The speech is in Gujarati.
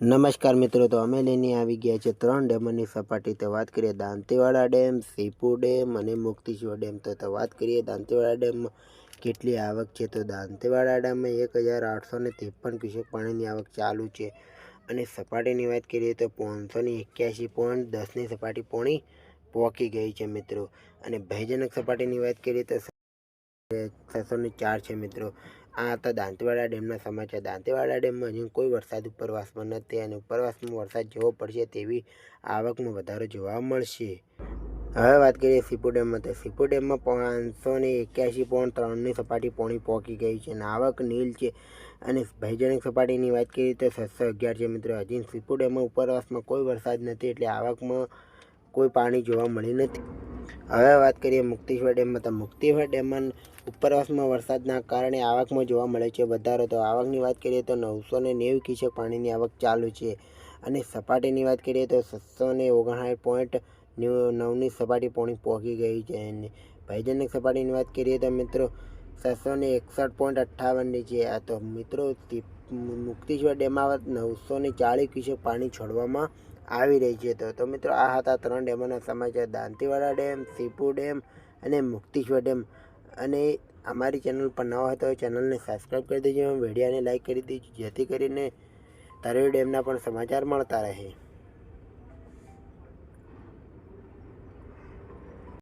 નમસ્કાર મિત્રો, તો અમે લઈને આવી ગયા છે ત્રણ ડેમોની સપાટી તો વાત કરીએ દાંતીવાડા ડેમ, સીપુ ડેમ અને મુક્તિશ્વર ડેમ. તો વાત કરીએ દાંતીવાડા ડેમમાં કેટલી આવક છે? તો દાંતીવાડા ડેમમાં એક હજાર આઠસો ને ત્રેપન ક્યુસેક પાણીની આવક ચાલુ છે. અને સપાટીની વાત કરીએ તો પાંચસો ને એક્યાસી પોઈન્ટ દસની સપાટી પોણી પહોંચી ગઈ છે મિત્રો. અને ભયજનક સપાટીની વાત કરીએ તો છસો ને ચાર છે મિત્રો. આ હતા દાંતીવાડા ડેમના સમાચાર દાંતીવાડા ડેમમાં હજી કોઈ વરસાદ ઉપરવાસમાં નથી અને ઉપરવાસમાં વરસાદ જોવો પડશે તેવી આવકમાં વધારો જોવા મળશે. હવે વાત કરીએ સીપુ ડેમમાં. તો સીપુ ડેમમાં પાંચસો ને એક્યાસી પોઈન્ટ ત્રણની સપાટી પોણી પહોંચી ગઈ છે અને આવક નીલ છે. અને ભયજનક સપાટીની વાત કરીએ તો છસો અગિયાર છે મિત્રો. હજી સીપુ ડેમમાં ઉપરવાસમાં કોઈ વરસાદ નથી એટલે આવકમાં કોઈ પાણી જોવા મળી નથી. હવે વાત કરીએ મુક્તેશ્વર ડેમમાં. તો મુક્તેશ્વર ડેમમાં ઉપરવાસમાં વરસાદના કારણે આવકમાં જોવા મળે છે વધારો. તો આવકની વાત કરીએ તો નવસો ને નેવું ક્યુસેક પાણીની આવક ચાલુ છે. અને સપાટીની વાત કરીએ તો છસો ને ઓગણસાઠ પોઈન્ટ નવની સપાટી પોણી પહોંચી ગઈ છે. અને ભયજનક સપાટીની વાત કરીએ તો મિત્રો છસો ને એકસઠ પોઈન્ટ અઠ્ઠાવનની છે આ તો મિત્રો મુક્તિશ્વર ડેમમાં નવસો ને ચાળીસ ક્યુસેક પાણી છોડવામાં આવી રહી છે. તો તો મિત્રો આ હતા ત્રણ ડેમોના સમાચાર. દાંતીવાડા ડેમ, સીપુ ડેમ અને મુક્તિશ્વર ડેમ. અને અમારી ચેનલ પર નવા હોય તો ચેનલને સબસ્ક્રાઈબ કરી દેજો, વિડીયોને લાઇક કરી દેજો, જેથી કરીને તરેવી ડેમના પણ સમાચાર મળતા રહે.